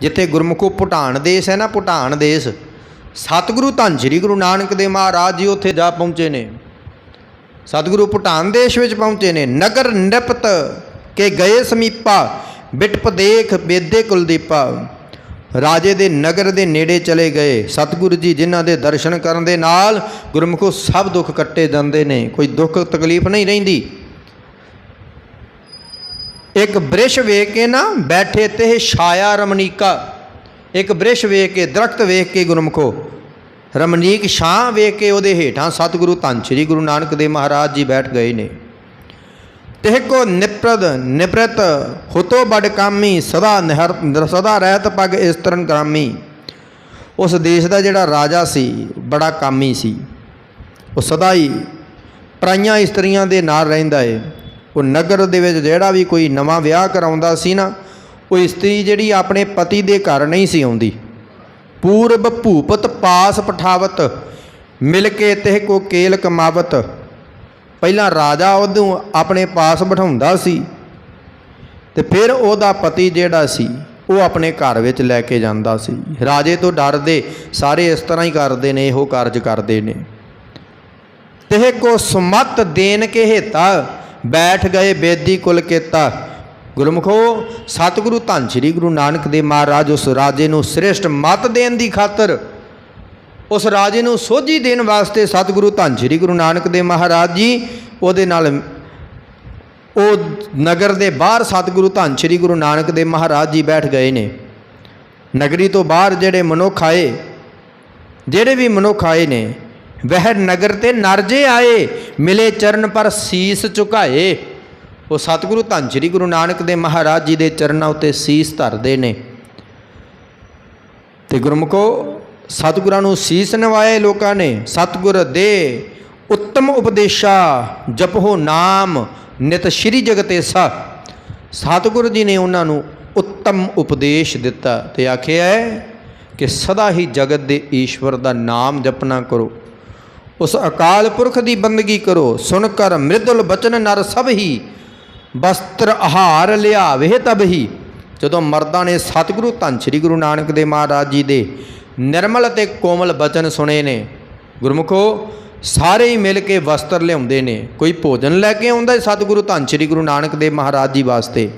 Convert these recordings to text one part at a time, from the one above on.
ਜਿੱਥੇ ਗੁਰਮੁਖੋ ਭੂਟਾਨ ਦੇਸ਼ ਹੈ ਨਾ, ਭੂਟਾਨ ਦੇਸ਼। ਸਤਿਗੁਰੂ ਧੰਨ ਸ੍ਰੀ ਗੁਰੂ ਨਾਨਕ ਦੇਵ ਮਹਾਰਾਜ ਜੀ ਉੱਥੇ ਜਾ ਪਹੁੰਚੇ ਨੇ। ਸਤਿਗੁਰੂ ਭੂਟਾਨ ਦੇਸ਼ ਵਿੱਚ ਪਹੁੰਚੇ ਨੇ। ਨਗਰ ਨਿਰਪਤ ਕੇ ਗਏ ਸਮੀਪਾ, ਬਿਟਪ ਦੇਖ ਬੇਦੇ ਕੁਲਦੀਪਾ। ਰਾਜੇ ਦੇ ਨਗਰ ਦੇ ਨੇੜੇ ਚਲੇ ਗਏ। ਸਤਿਗੁਰੂ ਜੀ ਜਿਨ੍ਹਾਂ ਦੇ ਦਰਸ਼ਨ ਕਰਨ ਦੇ ਨਾਲ ਗੁਰਮੁਖੋ ਸਭ ਦੁੱਖ ਕੱਟੇ ਜਾਂਦੇ ਨੇ। ਕੋਈ ਦੁੱਖ ਤਕਲੀਫ ਨਹੀਂ ਰਹਿੰਦੀ। ਇੱਕ ਬ੍ਰਿਸ਼ ਵੇਖ ਕੇ ਨਾ ਬੈਠੇ ਤੇ ਛਾਇਆ ਰਮਣੀਕਾ ਇੱਕ ਬ੍ਰਿਸ਼ ਵੇਖ ਕੇ, ਦਰਖਤ ਵੇਖ ਕੇ ਗੁਰਮੁਖੋ। ਰਮਣੀਕ ਛਾਂ ਵੇਖ ਕੇ ਉਹਦੇ ਹੇਠਾਂ ਸਤਿਗੁਰੂ ਧੰਨ ਸ੍ਰੀ ਗੁਰੂ ਨਾਨਕ ਦੇਵ ਮਹਾਰਾਜ ਜੀ ਬੈਠ ਗਏ ਨੇ। ਤਿਹ ਕੋ ਨਿਪ੍ਰਦ, ਨਿਪ੍ਰਤ ਹੁਤੋ ਬੜ ਕਾਮੀ, ਸਦਾ ਨਿਹਰ, ਸਦਾ ਰਹਿਤ ਪਗ ਇਸਤਰਨ ਗ੍ਰਾਮੀ। ਉਸ ਦੇਸ਼ ਦਾ ਜਿਹੜਾ ਰਾਜਾ ਸੀ, ਬੜਾ ਕਾਮੀ ਸੀ। ਉਹ ਸਦਾ ਹੀ ਪਰਾਈਆਂ ਇਸਤਰੀਆਂ ਦੇ ਨਾਲ ਰਹਿੰਦਾ ਏ। ਉਹ ਨਗਰ ਦੇ ਵਿੱਚ ਜਿਹੜਾ ਵੀ ਕੋਈ ਨਵਾਂ ਵਿਆਹ ਕਰਾਉਂਦਾ ਸੀ ਨਾ, ਉਹ ਇਸਤਰੀ ਜਿਹੜੀ ਆਪਣੇ ਪਤੀ ਦੇ ਘਰ ਨਹੀਂ ਸੀ ਆਉਂਦੀ। ਪੂਰਬ ਭੂਪਤ ਪਾਸ ਪਠਾਵਤ, ਮਿਲ ਕੇ ਤਿਹ ਕੋ ਕੇਲ ਕਮਾਵਤ। ਪਹਿਲਾਂ ਰਾਜਾ ਉਹਨੂੰ ਆਪਣੇ ਪਾਸ ਬਿਠਾਉਂਦਾ ਸੀ ਤੇ ਫਿਰ ਉਹਦਾ ਪਤੀ ਜਿਹੜਾ ਸੀ, ਉਹ ਆਪਣੇ ਘਰ ਵਿੱਚ ਲੈ ਕੇ ਜਾਂਦਾ ਸੀ। ਰਾਜੇ ਤੋਂ ਡਰਦੇ ਸਾਰੇ ਇਸ ਤਰ੍ਹਾਂ ਹੀ ਕਰਦੇ ਨੇ, ਇਹੋ ਕਾਰਜ ਕਰਦੇ ਨੇ। ਤਿਹ ਕੋ ਸੁਮਤ ਦੇਨ ਕੇ ਹੇਤਾ ਬੈਠ ਗਏ ਬੇਦੀ ਕੁਲ ਕੇਤਾ। ਗੁਰਮੁਖੋ, ਸਤਿਗੁਰੂ ਧੰਨ ਸ੍ਰੀ ਗੁਰੂ ਨਾਨਕ ਦੇਵ ਮਹਾਰਾਜ, ਉਸ ਰਾਜੇ ਨੂੰ ਸ੍ਰੇਸ਼ਟ ਮਤ ਦੇਣ ਦੀ ਖਾਤਰ, ਉਸ ਰਾਜੇ ਨੂੰ ਸੋਝੀ ਦੇਣ ਵਾਸਤੇ ਸਤਿਗੁਰੂ ਧੰਨ ਸ੍ਰੀ ਗੁਰੂ ਨਾਨਕ ਦੇਵ ਮਹਾਰਾਜ ਜੀ, ਉਹਦੇ ਨਾਲ ਉਹ ਨਗਰ ਦੇ ਬਾਹਰ ਸਤਿਗੁਰੂ ਧੰਨ ਸ੍ਰੀ ਗੁਰੂ ਨਾਨਕ ਦੇਵ ਮਹਾਰਾਜ ਜੀ ਬੈਠ ਗਏ ਨੇ। ਨਗਰੀ ਤੋਂ ਬਾਹਰ ਜਿਹੜੇ ਮਨੁੱਖ ਆਏ, ਜਿਹੜੇ ਵੀ ਮਨੁੱਖ ਆਏ ਨੇ, ਵਹਿ ਨਗਰ ਤੇ ਨਰਜੇ ਆਏ ਮਿਲੇ ਚਰਨ ਪਰ ਸੀਸ ਝੁਕਾਏ। ਉਹ ਸਤਿਗੁਰੂ ਧੰਨ ਸ੍ਰੀ ਗੁਰੂ ਨਾਨਕ ਦੇਵ ਮਹਾਰਾਜ ਜੀ ਦੇ ਚਰਨਾਂ ਉੱਤੇ ਸੀਸ ਧਰਦੇ ਨੇ। ਤੇ ਗੁਰਮੁਖੋ, ਸਤਿਗੁਰਾਂ ਨੂੰ ਸੀਸ ਨਵਾਏ ਲੋਕਾਂ ਨੇ। ਸਤਿਗੁਰ ਦੇ ਉੱਤਮ ਉਪਦੇਸ਼ਾ, ਜਪੋ ਨਾਮ, ਨਿਤ ਸ਼੍ਰੀ ਜਗਤੇਸਾ ਸਤਿਗੁਰ ਜੀ ਨੇ ਉਹਨਾਂ ਨੂੰ ਉੱਤਮ ਉਪਦੇਸ਼ ਦਿੱਤਾ ਤੇ ਆਖਿਆ ਹੈ ਕਿ ਸਦਾ ਹੀ ਜਗਤ ਦੇ ਈਸ਼ਵਰ ਦਾ ਨਾਮ ਜਪਣਾ ਕਰੋ। ਉਸ ਅਕਾਲ ਪੁਰਖ ਦੀ ਬੰਦਗੀ ਕਰੋ। ਸੁਣ ਕਰ ਮ੍ਰਿਦੁਲ ਬਚਨ ਨਰ ਸਭ ਹੀ, ਬਸਤਰ ਆਹਾਰ ਲਿਆਵੇ ਤਬ ਹੀ। ਜਦੋਂ ਮਰਦਾਂ ਨੇ ਸਤਿਗੁਰੂ ਧੰਨ ਸ੍ਰੀ ਗੁਰੂ ਨਾਨਕ ਦੇਵ ਮਹਾਰਾਜ ਜੀ ਦੇ ਨਿਰਮਲ ਅਤੇ ਕੋਮਲ ਬਚਨ ਸੁਣੇ ਨੇ, ਗੁਰਮੁਖੋ, ਸਾਰੇ ਹੀ ਮਿਲ ਕੇ ਵਸਤਰ ਲਿਆਉਂਦੇ ਨੇ। ਕੋਈ ਭੋਜਨ ਲੈ ਕੇ ਆਉਂਦਾ ਹੈ ਸਤਿਗੁਰੂ ਧੰਨ ਸ੍ਰੀ ਗੁਰੂ ਨਾਨਕ ਦੇਵ ਮਹਾਰਾਜ ਜੀ ਵਾਸਤੇ?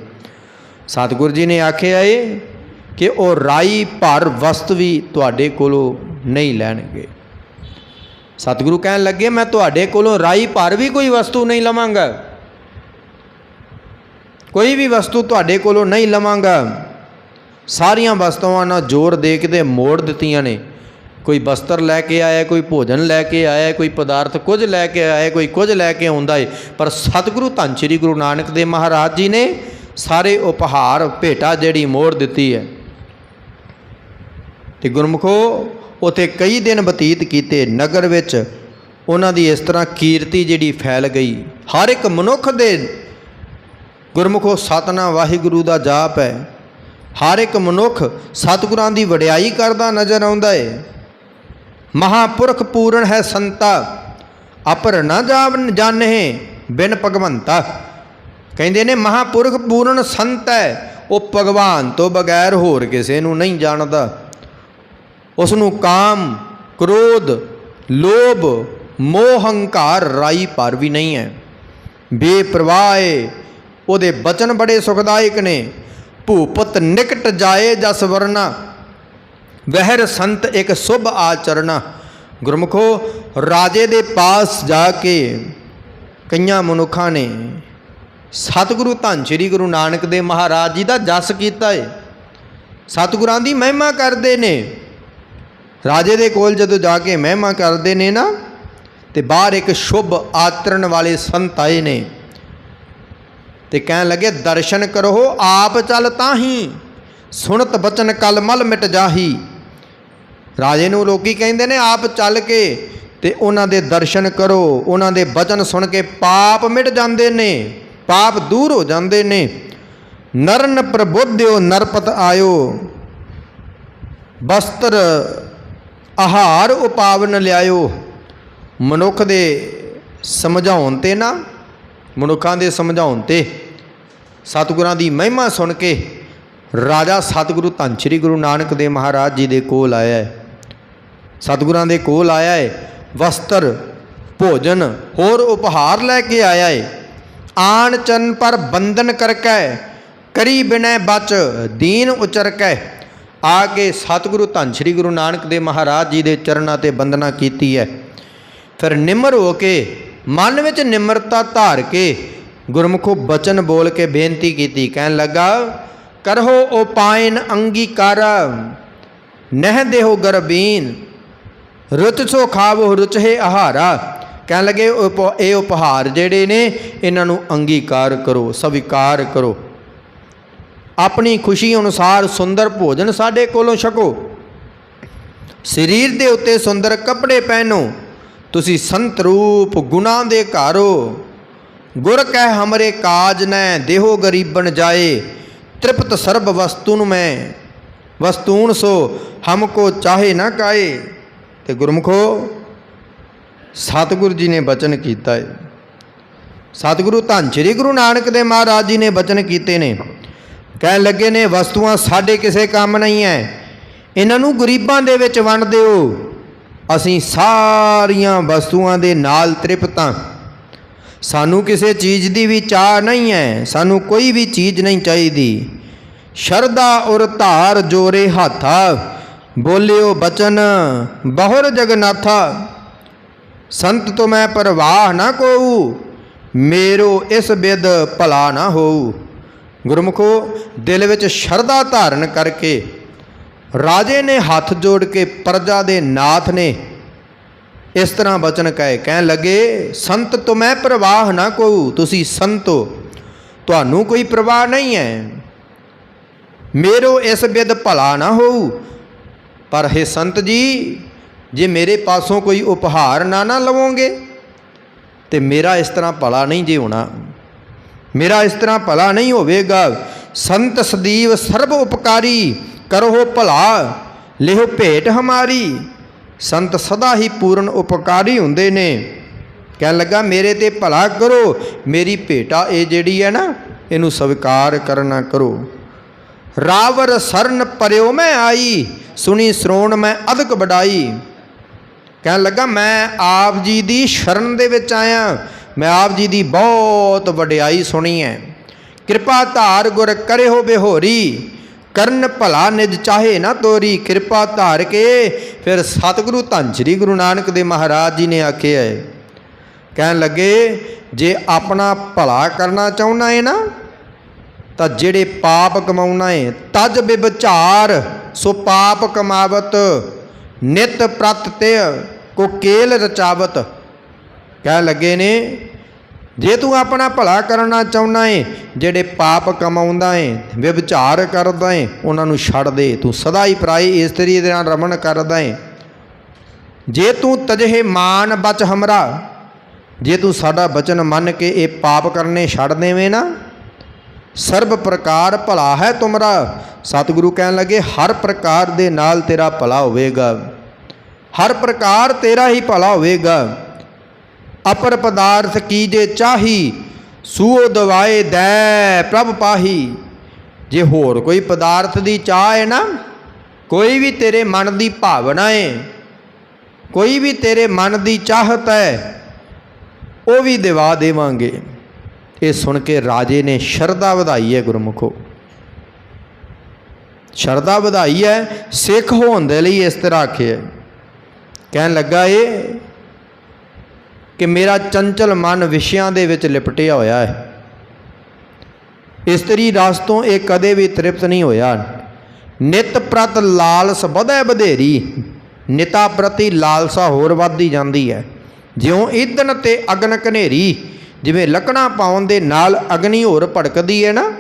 ਸਤਿਗੁਰੂ ਜੀ ਨੇ ਆਖਿਆ ਏ ਕਿ ਉਹ ਰਾਈ ਭਰ ਵਸਤ ਵੀ ਤੁਹਾਡੇ ਕੋਲੋਂ ਨਹੀਂ ਲੈਣਗੇ। ਸਤਿਗੁਰੂ ਕਹਿਣ ਲੱਗੇ, ਮੈਂ ਤੁਹਾਡੇ ਕੋਲੋਂ ਰਾਈ ਭਰ ਵੀ ਕੋਈ ਵਸਤੂ ਨਹੀਂ ਲਵਾਂਗਾ। ਕੋਈ ਵੀ ਵਸਤੂ ਤੁਹਾਡੇ ਕੋਲੋਂ ਨਹੀਂ ਲਵਾਂਗਾ। ਸਾਰੀਆਂ ਵਸਤੂਆਂ ਨਾਲ ਜ਼ੋਰ ਦੇ ਕੇ ਤੇ ਮੋੜ ਦਿੱਤੀਆਂ ਨੇ। ਕੋਈ ਬਸਤਰ ਲੈ ਕੇ ਆਇਆ, ਕੋਈ ਭੋਜਨ ਲੈ ਕੇ ਆਇਆ, ਕੋਈ ਪਦਾਰਥ ਕੁਝ ਲੈ ਕੇ ਆਇਆ, ਕੋਈ ਕੁਝ ਲੈ ਕੇ ਆਉਂਦਾ ਏ। ਪਰ ਸਤਿਗੁਰੂ ਧੰਨ ਸ੍ਰੀ ਗੁਰੂ ਨਾਨਕ ਦੇਵ ਮਹਾਰਾਜ ਜੀ ਨੇ ਸਾਰੇ ਉਪਹਾਰ, ਭੇਟਾ ਜਿਹੜੀ ਮੋੜ ਦਿੱਤੀ ਹੈ। ਤੇ ਗੁਰਮੁਖੋ ਉਥੇ ਕਈ ਦਿਨ ਬਤੀਤ ਕੀਤੇ ਨਗਰ ਵਿੱਚ, ਉਹਨਾਂ ਦੀ ਇਸ ਤਰ੍ਹਾਂ ਕੀਰਤੀ ਜਿਹੜੀ ਫੈਲ ਗਈ। ਹਰ ਇੱਕ ਮਨੁੱਖ ਦੇ ਗੁਰਮੁਖੋ ਸਤਨਾਮ ਵਾਹਿਗੁਰੂ ਦਾ ਜਾਪ ਹੈ। ਹਰ ਇੱਕ ਮਨੁੱਖ ਸਤਿਗੁਰਾਂ ਦੀ ਵਡਿਆਈ ਕਰਦਾ ਨਜ਼ਰ ਆਉਂਦਾ ਹੈ ਮਹਾਪੁਰਖ ਪੂਰਨ ਹੈ ਸੰਤਾ, ਅਪਰ ਨਾ ਜਾਵਨ ਜਾਣਹਿ ਬਿਨ ਭਗਵੰਤਾ। ਕਹਿੰਦੇ ਨੇ ਮਹਾਪੁਰਖ ਪੂਰਨ ਸੰਤ ਹੈ, ਉਹ ਭਗਵਾਨ ਤੋਂ ਬਗੈਰ ਹੋਰ ਕਿਸੇ ਨੂੰ ਨਹੀਂ ਜਾਣਦਾ। ਉਸ ਨੂੰ ਕਾਮ, ਕ੍ਰੋਧ, ਲੋਭ ਮੋਹ ਹੰਕਾਰ ਰਾਈ ਪਰ ਵੀ ਨਹੀਂ ਹੈ। ਬੇਪਰਵਾਹ ਏ ਉਹਦੇ ਬਚਨ ਬੜੇ ਸੁਖਦਾਇਕ ਨੇ। ਭੂਪਤ ਨਿਕਟ ਜਾਏ ਜਸ ਵਰਨਾ, ਵਹਿਰ ਸੰਤ ਇੱਕ ਸੁਭ ਆਚਰਣਾ ਗੁਰਮੁਖੋ, ਰਾਜੇ ਦੇ ਪਾਸ ਜਾ ਕੇ ਕਈਆਂ ਮਨੁੱਖਾਂ ਨੇ ਸਤਿਗੁਰੂ ਧੰਨ ਸ੍ਰੀ ਗੁਰੂ ਨਾਨਕ ਦੇਵ ਮਹਾਰਾਜ ਜੀ ਦਾ ਜਸ ਕੀਤਾ ਏ। ਸਤਿਗੁਰਾਂ ਦੀ ਮਹਿਮਾ ਕਰਦੇ ਨੇ। ਰਾਜੇ ਦੇ ਕੋਲ ਜਦੋਂ ਜਾ ਕੇ ਮਹਿਮਾ ਕਰਦੇ ਨੇ ਨਾ, ਤੇ ਬਾਹਰ ਇੱਕ ਸ਼ੁਭ ਆਚਰਣ ਵਾਲੇ ਸੰਤ ਆਏ ਨੇ। ਤੇ ਕਹਿਣ ਲੱਗੇ, ਦਰਸ਼ਨ ਕਰੋ, ਆਪ ਚੱਲ ਤਾਹੀ, ਸੁਣਤ ਬਚਨ ਕਲ ਮਲ ਮਿਟ ਜਾਹੀ। ਰਾਜੇ ਨੂੰ ਲੋਕੀ ਕਹਿੰਦੇ ਨੇ, ਆਪ ਚੱਲ ਕੇ ਤੇ ਉਹਨਾਂ ਦੇ ਦਰਸ਼ਨ ਕਰੋ, ਉਹਨਾਂ ਦੇ ਬਚਨ ਸੁਣ ਕੇ ਪਾਪ ਮਿਟ ਜਾਂਦੇ ਨੇ, ਪਾਪ ਦੂਰ ਹੋ ਜਾਂਦੇ ਨੇ। ਨਰਨ ਪ੍ਰਬੁੱਧਿਓ, ਨਰਪਤ ਆਇਓ, ਬਸਤਰ ਆਹਾਰ ਉਪਾਵਨ ਲਿਆਇਓ। ਮਨੁੱਖ ਦੇ ਸਮਝਾਉਣ ਤੇ ਨਾ, ਮਨੁੱਖਾਂ ਦੇ ਸਮਝਾਉਣ ਤੇ। ਸਤਿਗੁਰਾਂ ਦੀ ਮਹਿਮਾ ਸੁਣ ਕੇ ਰਾਜਾ ਸਤਿਗੁਰੂ ਧੰਨ ਸ੍ਰੀ ਗੁਰੂ ਨਾਨਕ ਦੇਵ ਮਹਾਰਾਜ ਜੀ ਦੇ ਕੋਲ ਆਇਆ ਹੈ। ਸਤਿਗੁਰਾਂ ਦੇ ਕੋਲ ਆਇਆ ਹੈ, ਵਸਤਰ, ਭੋਜਨ, ਹੋਰ ਉਪਹਾਰ ਲੈ ਕੇ ਆਇਆ ਹੈ। ਆਣ ਚਰਨ ਪਰ ਬੰਧਨ ਕਰਕੈ, ਕਰੀ ਬਿਨੈ ਬਚ, ਦੀਨ ਉਚਰਕੈ। ਆ ਕੇ ਸਤਿਗੁਰੂ ਧੰਨ ਸ੍ਰੀ ਗੁਰੂ ਨਾਨਕ ਦੇਵ ਮਹਾਰਾਜ ਜੀ ਦੇ ਚਰਨਾਂ ਤੇ ਬੰਦਨਾ ਕੀਤੀ ਹੈ। ਫਿਰ ਨਿਮਰ ਹੋ ਕੇ ਮਨ ਵਿੱਚ ਨਿਮਰਤਾ ਧਾਰ ਕੇ ਗੁਰਮੁਖੋ ਬਚਨ ਬੋਲ ਕੇ ਬੇਨਤੀ ਕੀਤੀ, ਕਹਿਣ ਲੱਗਾ, ਕਰਹੋ ਉਪਾਇਨ ਅੰਗੀਕਾਰ, ਨਹਿ ਦੇਹੋ ਗਰਬੀਨ ਰੁਚ ਸੋ ਖਾਵੋ ਰੁਚਹੇ ਆਹਾਰਾ। ਕਹਿਣ ਲੱਗੇ, ਉਪ- ਇਹ ਉਪਹਾਰ ਜਿਹੜੇ ਨੇ, ਇਹਨਾਂ ਨੂੰ ਅੰਗੀਕਾਰ ਕਰੋ, ਸਵੀਕਾਰ ਕਰੋ। ਆਪਣੀ ਖੁਸ਼ੀ ਅਨੁਸਾਰ ਸੁੰਦਰ ਭੋਜਨ ਸਾਡੇ ਕੋਲੋਂ ਛਕੋ। ਸਰੀਰ ਦੇ ਉੱਤੇ ਸੁੰਦਰ ਕੱਪੜੇ ਪਹਿਨੋ। ਤੁਸੀਂ ਸੰਤ ਰੂਪ ਗੁਨਾ ਦੇ ਘਾਰੋ ਗੁਰ ਕਹਿ ਹਮਰੇ ਕਾਜ ਨੈ ਦੇਹੋ ਗਰੀਬਨ ਜਾਏ। ਤ੍ਰਿਪਤ ਸਰਬ ਵਸਤੂਨ ਮੈਂ, ਵਸਤੂਨ ਸੋ ਹਮ ਕੋ ਚਾਹੇ ਨਾ ਕਾਏ। ਤੇ ਗੁਰਮੁਖੋ, ਸਤਿਗੁਰੂ ਜੀ ਨੇ ਬਚਨ ਕੀਤਾ ਹੈ ਸਤਿਗੁਰੂ ਧੰਨ ਸ੍ਰੀ ਗੁਰੂ ਨਾਨਕ ਦੇਵ ਮਹਾਰਾਜ ਜੀ ਨੇ ਬਚਨ ਕੀਤੇ ਨੇ। ਕਹਿਣ ਲੱਗੇ ਨੇ, ਵਸਤੂਆਂ ਸਾਡੇ ਕਿਸੇ ਕੰਮ ਨਹੀਂ ਐ। ਇਹਨਾਂ ਨੂੰ ਗਰੀਬਾਂ ਦੇ ਵਿੱਚ ਵੰਡ ਦਿਓ। ਅਸੀਂ ਸਾਰੀਆਂ ਵਸਤੂਆਂ ਦੇ ਨਾਲ ਤ੍ਰਿਪਤਾਂ। ਸਾਨੂੰ ਕਿਸੇ ਚੀਜ਼ ਦੀ ਵੀ ਚਾਹ ਨਹੀਂ ਹੈ ਸਾਨੂੰ ਕੋਈ ਵੀ ਚੀਜ਼ ਨਹੀਂ ਚਾਹੀਦੀ। ਸ਼ਰਦਾ ਔਰ ਧਾਰ ਜੋਰੇ ਹਾਥਾ। ਬੋਲਿਓ ਬਚਨ, ਬਹੁਰ ਜਗਨਾਥਾ ਸੰਤ ਤੋਂ ਮੈਂ ਪਰਵਾਹ ਨਾ ਕੋਊ। ਮੇਰੋ ਇਸ ਬਿਦ ਭਲਾ ਨਾ ਹੋਊ। ਗੁਰਮੁਖੋ, ਦਿਲ ਵਿੱਚ ਸ਼ਰਧਾ ਧਾਰਨ ਕਰਕੇ ਰਾਜੇ ਨੇ ਹੱਥ ਜੋੜ ਕੇ ਪ੍ਰਜਾ ਦੇ ਨਾਥ ਨੇ ਇਸ ਤਰ੍ਹਾਂ ਬਚਨ ਕਹੇ, ਕਹਿਣ ਲੱਗੇ, ਸੰਤ ਤੋਂ ਮੈਂ ਪ੍ਰਵਾਹ ਨਾ ਕੋਊ ਤੁਸੀਂ ਸੰਤੋ, ਤੁਹਾਨੂੰ ਕੋਈ ਪ੍ਰਵਾਹ ਨਹੀਂ ਹੈ। ਮੇਰੋ ਇਸ ਵਿਦ ਭਲਾ ਨਾ ਹੋਊ। ਪਰ ਹੈ ਸੰਤ ਜੀ, ਜੇ ਮੇਰੇ ਪਾਸੋਂ ਕੋਈ ਉਪਹਾਰ ਨਾ ਨਾ ਲਵੋਗੇ, ਤੇ ਮੇਰਾ ਇਸ ਤਰ੍ਹਾਂ ਭਲਾ ਨਹੀਂ ਜੇ ਹੋਣਾ। ਮੇਰਾ ਇਸ ਤਰ੍ਹਾਂ ਭਲਾ ਨਹੀਂ ਹੋਵੇਗਾ। ਸੰਤ ਸਦੀਵ ਸਰਬ ਉਪਕਾਰੀ, ਕਰੋ ਭਲਾ, ਲਿਹੋ ਭੇਟ ਹਮਾਰੀ। ਸੰਤ ਸਦਾ ਹੀ ਪੂਰਨ ਉਪਕਾਰੀ ਹੁੰਦੇ ਨੇ। ਕਹਿਣ ਲੱਗਾ, ਮੇਰੇ ਤੇ ਭਲਾ ਕਰੋ, ਮੇਰੀ ਭੇਟਾ ਇਹ ਜਿਹੜੀ ਹੈ ਨਾ, ਇਹਨੂੰ ਸਵੀਕਾਰ ਕਰਨਾ ਕਰੋ। ਰਾਵਰ ਸਰਨ ਪਰਿਓ ਮੈਂ ਆਈ, ਸੁਣੀ ਸ਼੍ਰੋਣ ਮੈਂ ਅਦਕ ਵਡਾਈ। ਕਹਿਣ ਲੱਗਾ, ਮੈਂ ਆਪ ਜੀ ਦੀ ਸ਼ਰਨ ਦੇ ਵਿੱਚ ਆਇਆ। ਮੈਂ ਆਪ ਜੀ ਦੀ ਬਹੁਤ ਵਡਿਆਈ ਸੁਣੀ ਹੈ। ਕਿਰਪਾ ਧਾਰ ਗੁਰ ਕਰੇ ਹੋ ਬਿਹੋਰੀ, ਕਰਨ ਭਲਾ ਨਿਜ ਚਾਹੇ ਨਾ ਤੋਰੀ। ਕਿਰਪਾ ਧਾਰ ਕੇ ਫਿਰ ਸਤਿਗੁਰੂ ਧੰਨ ਸ੍ਰੀ ਗੁਰੂ ਨਾਨਕ ਦੇ ਮਹਾਰਾਜ ਜੀ ਨੇ ਆਖਿਆ ਹੈ। ਕਹਿਣ ਲੱਗੇ, ਜੇ ਆਪਣਾ ਭਲਾ ਕਰਨਾ ਚਾਹੁੰਦਾ ਹੈ ਨਾ, ਤਾਂ ਜਿਹੜੇ ਪਾਪ ਕਮਾਉਣਾ ਹੈ ਤਜ ਵਿਵਚਾਰ ਸੋ ਪਾਪ ਕਮਾਵਤ, ਨਿਤ ਪ੍ਰਤ ਤੇ ਕੋ ਕੇਲ ਰਚਾਵਤ। ਕਹਿ ਲੱਗੇ ਨੇ, ਜੇ ਤੂੰ ਆਪਣਾ ਭਲਾ ਕਰਨਾ ਚਾਹੁੰਦਾ ਏ, ਜਿਹੜੇ ਪਾਪ ਕਮਾਉਂਦਾ ਏ, ਵਿਵਚਾਰ ਕਰਦਾ ਏ, ਉਹਨਾਂ ਨੂੰ ਛੱਡ ਦੇ, ਤੂੰ ਸਦਾ ਹੀ ਪਰਾਈ ਇਸਤਰੀ ਦੇ ਨਾਲ ਰਮਣ ਕਰਦਾ ਏ। ਜੇ ਤੂੰ ਤਜਹੇ ਮਾਨ ਬਚ ਹਮਰਾ, ਜੇ ਤੂੰ ਸਾਡਾ ਬਚਨ ਮੰਨ ਕੇ ਇਹ ਪਾਪ ਕਰਨੇ ਛੱਡ ਦੇਵੇਂ ਨਾ, ਸਰਬ ਪ੍ਰਕਾਰ ਭਲਾ ਹੈ ਤੁਮਰਾ। ਸਤਿਗੁਰੂ ਕਹਿਣ ਲੱਗੇ, ਹਰ ਪ੍ਰਕਾਰ ਦੇ ਨਾਲ ਤੇਰਾ ਭਲਾ ਹੋਵੇਗਾ। ਹਰ ਪ੍ਰਕਾਰ ਤੇਰਾ ਹੀ ਭਲਾ ਹੋਵੇਗਾ। ਅਪਰ ਪਦਾਰਥ ਕੀ ਜੇ ਚਾਹੀ, ਸੂਓ ਦਵਾਏ ਦੈ ਪ੍ਰਭ ਪਾਹੀ। ਜੇ ਹੋਰ ਕੋਈ ਪਦਾਰਥ ਦੀ ਚਾਹ ਹੈ ਨਾ, ਕੋਈ ਵੀ ਤੇਰੇ ਮਨ ਦੀ ਭਾਵਨਾ ਹੈ ਕੋਈ ਵੀ ਤੇਰੇ ਮਨ ਦੀ ਚਾਹਤ ਹੈ, ਉਹ ਵੀ ਦਿਵਾ ਦੇਵਾਂਗੇ। ਇਹ ਸੁਣ ਕੇ ਰਾਜੇ ਨੇ ਸ਼ਰਧਾ ਵਧਾਈ ਹੈ ਗੁਰਮੁਖੋ। ਸ਼ਰਧਾ ਵਧਾਈ ਹੈ ਸਿੱਖ ਹੋਣ ਦੇ ਲਈ ਇਸ ਤਰ੍ਹਾਂ ਆਖਿਆ ਕਹਿਣ ਲੱਗਾ ਇਹ ਕਿ ਮੇਰਾ ਚੰਚਲ ਮਨ ਵਿਸ਼ਿਆਂ ਦੇ ਵਿੱਚ ਲਿਪਟਿਆ ਹੋਇਆ ਹੈ। ਇਸਤਰੀ ਰਸ ਤੋਂ ਇਹ ਕਦੇ ਵੀ ਤ੍ਰਿਪਤ ਨਹੀਂ ਹੋਇਆ। ਨਿਤ ਪ੍ਰਤ ਲਾਲਸ ਵਧੈ ਬਧੇਰੀ ਨਿਤਾ ਪ੍ਰਤੀ ਲਾਲਸਾ ਹੋਰ ਵੱਧਦੀ ਜਾਂਦੀ ਹੈ। ਜਿਉਂ ਈਦਨ ਤੇ ਅਗਨ ਕਨੇਰੀ ਜਿਵੇਂ ਲੱਕੜਾਂ ਪਾਉਣ ਦੇ ਨਾਲ ਅਗਨੀ ਹੋਰ ਭੜਕਦੀ ਹੈ ਨਾ।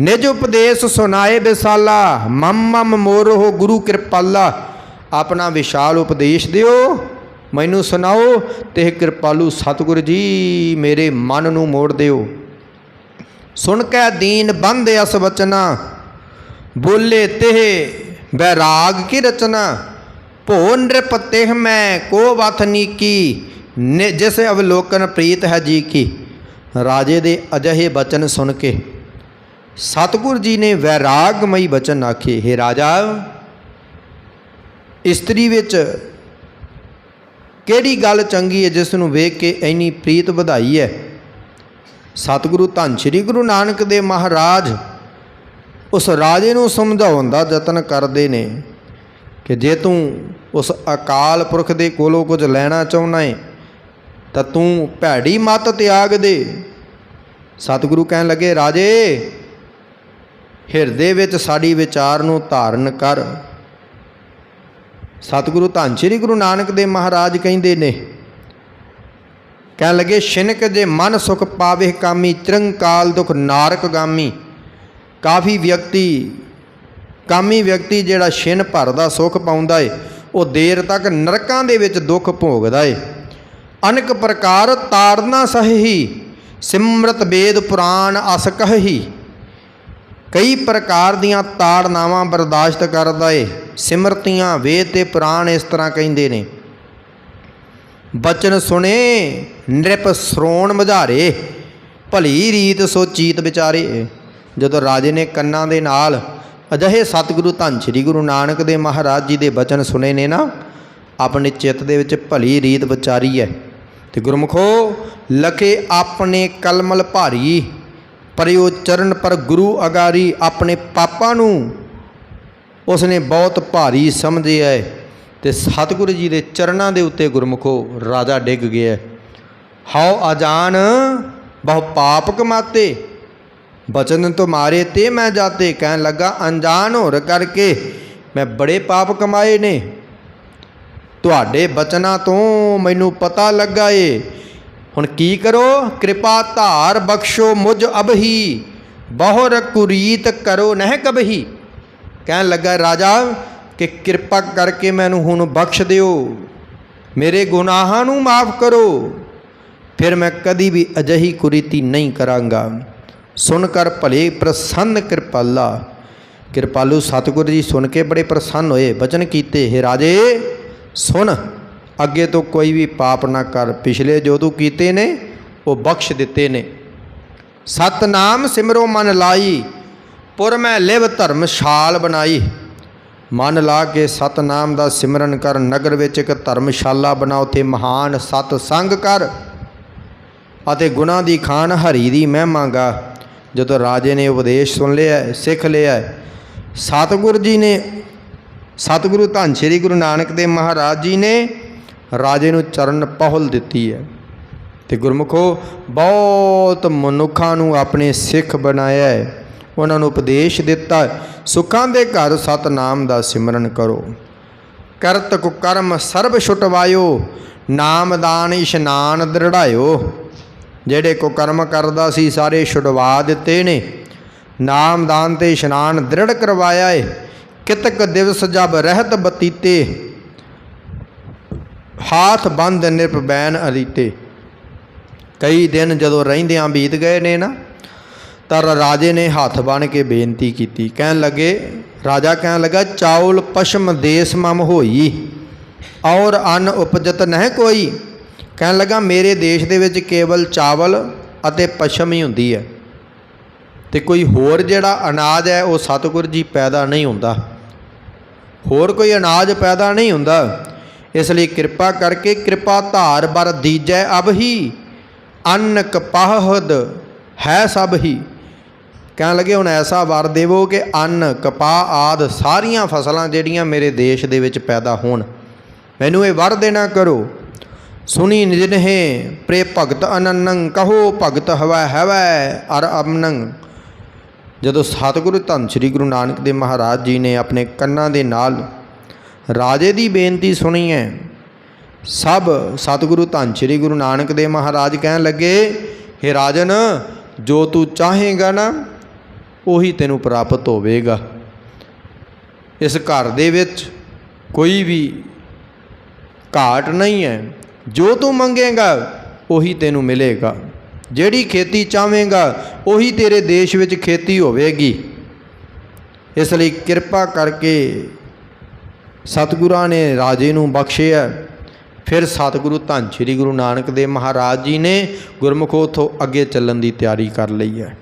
ਨਿਜ ਉਪਦੇਸ਼ ਸੁਨਾਏ ਬਿਸਾਲਾ ਮਮ ਮਮ ਮੋਰੋ ਗੁਰੂ ਕਿਰਪਾਲਾ, ਆਪਣਾ ਵਿਸ਼ਾਲ ਉਪਦੇਸ਼ ਦਿਓ। ਮੈਨੂੰ ਸੁਣਾਓ ਤੇ ਕਿਰਪਾਲੂ ਸਤਿਗੁਰ ਜੀ ਮੇਰੇ ਮਨ ਨੂੰ ਮੋੜ ਦਿਓ। ਸੁਣ ਕੇ ਦੀਨ ਬੰਦ ਅਸ ਬਚਨਾ, ਬੋਲੇ ਤਿਹ ਬੈਰਾਗ ਕੀ ਰਚਨਾ। ਭੋ ਨ੍ਰਿਪ ਤਿਹ ਮੈਂ ਕੋ ਵਥ ਨੀਕੀ, ਨਿ- ਜਿਸ ਅਵਲੋਕਨ ਪ੍ਰੀਤ ਹੈ ਜੀ ਕੀ। ਰਾਜੇ ਦੇ ਅਜਿਹੇ ਬਚਨ ਸੁਣ ਕੇ ਸਤਿਗੁਰ ਜੀ ਨੇ ਵੈਰਾਗਮਈ ਬਚਨ ਆਖੇ हे ਰਾਜਾ, ਇਸਤਰੀ ਵਿੱਚ ਕਿਹੜੀ ਗੱਲ ਚੰਗੀ ਹੈ ਜਿਸ ਨੂੰ ਵੇਖ ਕੇ ਇੰਨੀ ਪ੍ਰੀਤ ਵਧਾਈ ਹੈ? ਸਤਿਗੁਰੂ ਧੰਨ ਸ਼੍ਰੀ ਗੁਰੂ ਨਾਨਕ ਦੇਵ ਮਹਾਰਾਜ ਉਸ ਰਾਜੇ ਨੂੰ ਸਮਝਾਉਣ ਦਾ ਯਤਨ ਕਰਦੇ ਨੇ ਕਿ ਜੇ ਤੂੰ ਉਸ ਅਕਾਲ ਪੁਰਖ ਦੇ ਕੋਲੋਂ ਕੁਝ ਲੈਣਾ ਚਾਹੁੰਦਾ ਹੈ, ਤਾਂ ਤੂੰ ਭੈੜੀ ਮਤ ਤਿਆਗ ਦੇ। ਸਤਿਗੁਰੂ ਕਹਿਣ ਲੱਗੇ, ਰਾਜੇ, ਹਿਰਦੇ ਵਿੱਚ ਸਾਡੀ ਵਿਚਾਰ ਨੂੰ ਧਾਰਨ ਕਰ। ਸਤਿਗੁਰੂ ਧੰਨ ਸ਼੍ਰੀ ਗੁਰੂ ਨਾਨਕ ਦੇਵ ਮਹਾਰਾਜ ਕਹਿੰਦੇ ਨੇ, ਕਹਿਣ ਲੱਗੇ ਸ਼ਿਨਕ ਜੇ ਮਨ ਸੁਖ ਪਾਵੇ ਕਾਮੀ, ਚਿਰੰਕਾਲ ਦੁਖ ਨਾਰਕ ਗਾਮੀ। ਕਾਫੀ ਵਿਅਕਤੀ, ਕਾਮੀ ਵਿਅਕਤੀ ਜਿਹੜਾ ਛਿਨ ਭਰਦਾ, ਸੁਖ ਪਾਉਂਦਾ ਏ, ਉਹ ਦੇਰ ਤੱਕ ਨਰਕਾਂ ਦੇ ਵਿੱਚ ਦੁੱਖ ਭੋਗਦਾ ਏ। ਅਨੇਕ ਪ੍ਰਕਾਰ ਤਾੜਨਾ ਸਹੀ, ਸਿਮਰਤ ਵੇਦ ਪੁਰਾਣ ਅਸ ਕਹੀ। ਕਈ ਪ੍ਰਕਾਰ ਦੀਆਂ ਤਾੜਨਾਵਾਂ ਬਰਦਾਸ਼ਤ ਕਰਦਾ ਏ। ਸਿਮਰਤੀਆਂ ਵੇਦ ਤੇ ਪੁਰਾਣ ਇਸ ਤਰ੍ਹਾਂ ਕਹਿੰਦੇ ਨੇ, ਬਚਨ ਸੁਣੇ, ਨਿਰਪ ਸਰੋਣ ਮਝਾਰੇ ਭਲੀ ਰੀਤ ਸੋ ਚੀਤ ਵਿਚਾਰੇ। ਜਦੋਂ ਰਾਜੇ ਨੇ ਕੰਨਾਂ ਦੇ ਨਾਲ ਅਜਿਹੇ ਸਤਿਗੁਰੂ ਧੰਨ ਸ੍ਰੀ ਗੁਰੂ ਨਾਨਕ ਦੇ ਮਹਾਰਾਜ ਜੀ ਦੇ ਬਚਨ ਸੁਣੇ ਨੇ ਨਾ, ਆਪਣੇ ਚਿੱਤ ਦੇ ਵਿੱਚ ਭਲੀ ਰੀਤ ਵਿਚਾਰੀ ਹੈ। ਤੇ ਗੁਰਮੁਖੋ, ਲਖੇ ਆਪਣੇ ਕਲਮਲ ਭਾਰੀ ਪਰਿਓ ਚਰਨ ਪਰ ਗੁਰੂ ਅਗਾਰੀ ਆਪਣੇ ਪਾਪਾਂ ਨੂੰ ਉਸਨੇ ਬਹੁਤ ਭਾਰੀ ਸਮਝਿਆ ਹੈ ਤੇ ਸਤਿਗੁਰੂ ਜੀ ਦੇ ਚਰਨਾਂ ਦੇ ਉੱਤੇ ਗੁਰਮੁਖੋ ਰਾਜਾ ਡਿੱਗ ਗਿਆ। ਹਉ ਅਜਾਨ, ਬਹੁ ਪਾਪ ਕਮਾਤੇ, ਬਚਨ ਤੁਮਾਰੇ ਤੇ ਮੈਂ ਜਾਤੇ, ਕਹਿਣ ਲੱਗਾ, ਅਣਜਾਣ ਹੋਰ ਕਰਕੇ ਮੈਂ ਬੜੇ ਪਾਪ ਕਮਾਏ ਨੇ। ਤੁਹਾਡੇ ਬਚਨਾਂ ਤੋਂ ਮੈਨੂੰ ਪਤਾ ਲੱਗਾ ਏ ਹੁਣ ਕੀ ਕਰੋ? ਕਿਰਪਾ ਧਾਰ ਬਖਸ਼ੋ, ਮੁਝ ਅਬਹੀ, ਬਹੁਰ ਕੁਰੀਤ ਕਰੋ, ਨਹਿ ਕਬਹੀ। ਕਹਿਣ ਲੱਗਾ, ਰਾਜਾ, ਕਿ ਕਿਰਪਾ ਕਰਕੇ ਮੈਨੂੰ ਹੁਣ ਬਖਸ਼ ਦਿਓ। ਮੇਰੇ ਗੁਨਾਹਾਂ ਨੂੰ ਮਾਫ ਕਰੋ। ਫਿਰ ਮੈਂ ਕਦੀ ਵੀ ਅਜਹੀ ਕੁਰੀਤੀ ਨਹੀਂ ਕਰਾਂਗਾ। ਸੁਣ ਕਰ ਭਲੇ ਪ੍ਰਸੰਨ ਕਿਰਪਾਲਾ। ਕਿਰਪਾਲੂ ਸਤਿਗੁਰੂ ਜੀ ਸੁਣ ਕੇ ਬੜੇ ਪ੍ਰਸੰਨ ਹੋਏ। ਬਚਨ ਕੀਤੇ, ਹੈ ਰਾਜੇ, ਸੁਣ। ਅੱਗੇ ਤੋਂ ਕੋਈ ਵੀ ਪਾਪ ਨਾ ਕਰ। ਪਿਛਲੇ ਜੋ ਤੂੰ ਕੀਤੇ ਨੇ, ਉਹ ਬਖਸ਼ ਦਿੱਤੇ ਨੇ। ਸਤਨਾਮ ਸਿਮਰੋ ਮਨ ਲਾਈ, ਪੁਰ ਮੈਂ ਲਿਵ ਧਰਮਸ਼ਾਲ ਬਣਾਈ। ਮਨ ਲਾ ਕੇ ਸਤਨਾਮ ਦਾ ਸਿਮਰਨ ਕਰ, ਨਗਰ ਵਿੱਚ ਇੱਕ ਧਰਮਸ਼ਾਲਾ ਬਣਾ, ਉਥੇ ਮਹਾਨ ਸਤ ਸੰਗ ਕਰ। ਅਤੇ ਗੁਨਾਹ ਦੀ ਖਾਨ ਹਰੀ ਦੀ ਮਹਿਮਾ ਗਾ ਜਦੋਂ ਰਾਜੇ ਨੇ ਉਪਦੇਸ਼ ਸੁਣ ਲਿਆ, ਸਿੱਖ ਲਿਆ, ਸਤਿਗੁਰੂ ਜੀ ਨੇ, ਸਤਿਗੁਰੂ ਧੰਨ ਸ਼੍ਰੀ ਗੁਰੂ ਨਾਨਕ ਦੇਵ ਮਹਾਰਾਜ ਜੀ ਨੇ ਰਾਜੇ ਨੂੰ ਚਰਨ ਪਹੁਲ ਦਿੱਤੀ ਹੈ। ਤੇ ਗੁਰਮੁਖੋ, ਬਹੁਤ ਮਨੁੱਖਾਂ ਨੂੰ ਆਪਣੇ ਸਿੱਖ ਬਣਾਇਆ ਹੈ। ਉਹਨਾਂ ਨੂੰ ਉਪਦੇਸ਼ ਦਿੱਤਾ ਸੁੱਖਾਂ ਦੇ ਘਰ ਸਤਨਾਮ ਦਾ ਸਿਮਰਨ ਕਰੋ। ਕਰਤ ਕੁ ਕਰਮ ਸਰਬ ਛੁਟਵਾਇਓ ਨਾਮਦਾਨ ਇਸ਼ਨਾਨ ਦ੍ਰਿੜਾਇਓ। ਜਿਹੜੇ ਕੋ ਕਰਮ ਕਰਦਾ ਸੀ, ਸਾਰੇ ਛੁਡਵਾ ਦਿੱਤੇ ਨੇ। ਨਾਮਦਾਨ ਤੇ ਇਸ਼ਨਾਨ ਦ੍ਰਿੜ ਕਰਵਾਇਆ ਏ। ਕਿਤਕ ਦਿਵਸ ਜਬ ਰਹਿਤ ਬਤੀਤੇ। ਹਾਥ ਬੰਦ ਨਿਰਪੈਨ ਅਰੀਤੇ ਕਈ ਦਿਨ ਜਦੋਂ ਰਹਿੰਦਿਆਂ ਬੀਤ ਗਏ ਨੇ ਨਾ, ਤਾਂ ਰਾਜੇ ਨੇ ਹੱਥ ਬਣ ਕੇ ਬੇਨਤੀ ਕੀਤੀ। ਕਹਿਣ ਲੱਗੇ, ਰਾਜਾ ਕਹਿਣ ਲੱਗਾ, ਚਾਉਲ ਪਸ਼ਮ ਦੇਸ ਮਮ ਹੋਈ, ਔਰ ਅਨ ਉਪਜਤ ਨਹਿ ਕੋਈ। ਕਹਿਣ ਲੱਗਾ, ਮੇਰੇ ਦੇਸ਼ ਦੇ ਵਿੱਚ ਕੇਵਲ ਚਾਵਲ ਅਤੇ ਪਸ਼ਮ ਹੀ ਹੁੰਦੀ ਹੈ। ਤੇ ਕੋਈ ਹੋਰ ਜਿਹੜਾ ਅਨਾਜ ਹੈ, ਉਹ ਸਤਿਗੁਰ ਜੀ ਪੈਦਾ ਨਹੀਂ ਹੁੰਦਾ। ਹੋਰ ਕੋਈ ਅਨਾਜ ਪੈਦਾ ਨਹੀਂ ਹੁੰਦਾ। ਇਸ ਲਈ ਕਿਰਪਾ ਕਰਕੇ ਕਿਰਪਾ ਧਾਰ ਬਰ ਦੀਜੈ ਅਬ ਹੀ ਅੰਨ ਕਪਾਹਦ ਹੈ ਸਭ ਹੀ। ਕਹਿਣ ਲੱਗੇ ਹੁਣ ਐਸਾ ਵਰ ਦੇਵੋ ਕਿ ਅੰਨ ਕਪਾਹ ਆਦ ਸਾਰੀਆਂ ਫਸਲਾਂ ਜਿਹੜੀਆਂ ਮੇਰੇ ਦੇਸ਼ ਦੇ ਵਿੱਚ ਪੈਦਾ ਹੋਣ। ਮੈਨੂੰ ਇਹ ਵਰ ਦੇਣਾ ਕਰੋ। ਸੁਣੀ ਨਿਜਨਹਿ ਪ੍ਰੇ ਭਗਤ ਅਨੰਨੰ, ਕਹੋ ਭਗਤ ਹਵੈ ਹਵੈ ਅਰ ਅਮਨੰ। ਜਦੋਂ ਸਤਿਗੁਰੂ ਧੰਨ ਸ੍ਰੀ ਗੁਰੂ ਨਾਨਕ ਦੇਵ ਮਹਾਰਾਜ ਜੀ ਨੇ ਆਪਣੇ ਕੰਨਾਂ ਦੇ ਨਾਲ ਰਾਜੇ ਦੀ ਬੇਨਤੀ ਸੁਣੀ ਹੈ ਸਭ ਸਤਿਗੁਰੂ ਧੰਨ ਸ੍ਰੀ ਗੁਰੂ ਨਾਨਕ ਦੇਵ ਮਹਾਰਾਜ ਕਹਿਣ ਲੱਗੇ हे ਰਾਜਨ, ਜੋ ਤੂੰ ਚਾਹੇਗਾ ਨਾ, ਉਹੀ ਤੈਨੂੰ ਪ੍ਰਾਪਤ ਹੋਵੇਗਾ। ਇਸ ਘਰ ਦੇ ਵਿੱਚ ਕੋਈ ਵੀ ਘਾਟ ਨਹੀਂ ਹੈ ਜੋ ਤੂੰ ਮੰਗੇਗਾ, ਉਹੀ ਤੈਨੂੰ ਮਿਲੇਗਾ। ਜਿਹੜੀ ਖੇਤੀ ਚਾਹਵੇਂਗਾ, ਉਹੀ ਤੇਰੇ ਦੇਸ਼ ਵਿੱਚ ਖੇਤੀ ਹੋਵੇਗੀ। ਇਸ ਲਈ ਕਿਰਪਾ ਕਰਕੇ ਸਤਿਗੁਰਾਂ ਨੇ ਰਾਜੇ ਨੂੰ ਬਖਸ਼ਿਆ ਫਿਰ ਸਤਿਗੁਰੂ ਧੰਨ ਸ੍ਰੀ ਗੁਰੂ ਨਾਨਕ ਦੇਵ ਮਹਾਰਾਜ ਜੀ ਨੇ ਗੁਰਮੁਖੋ ਤੋਂ ਅੱਗੇ ਚੱਲਣ ਦੀ ਤਿਆਰੀ ਕਰ ਲਈ ਹੈ।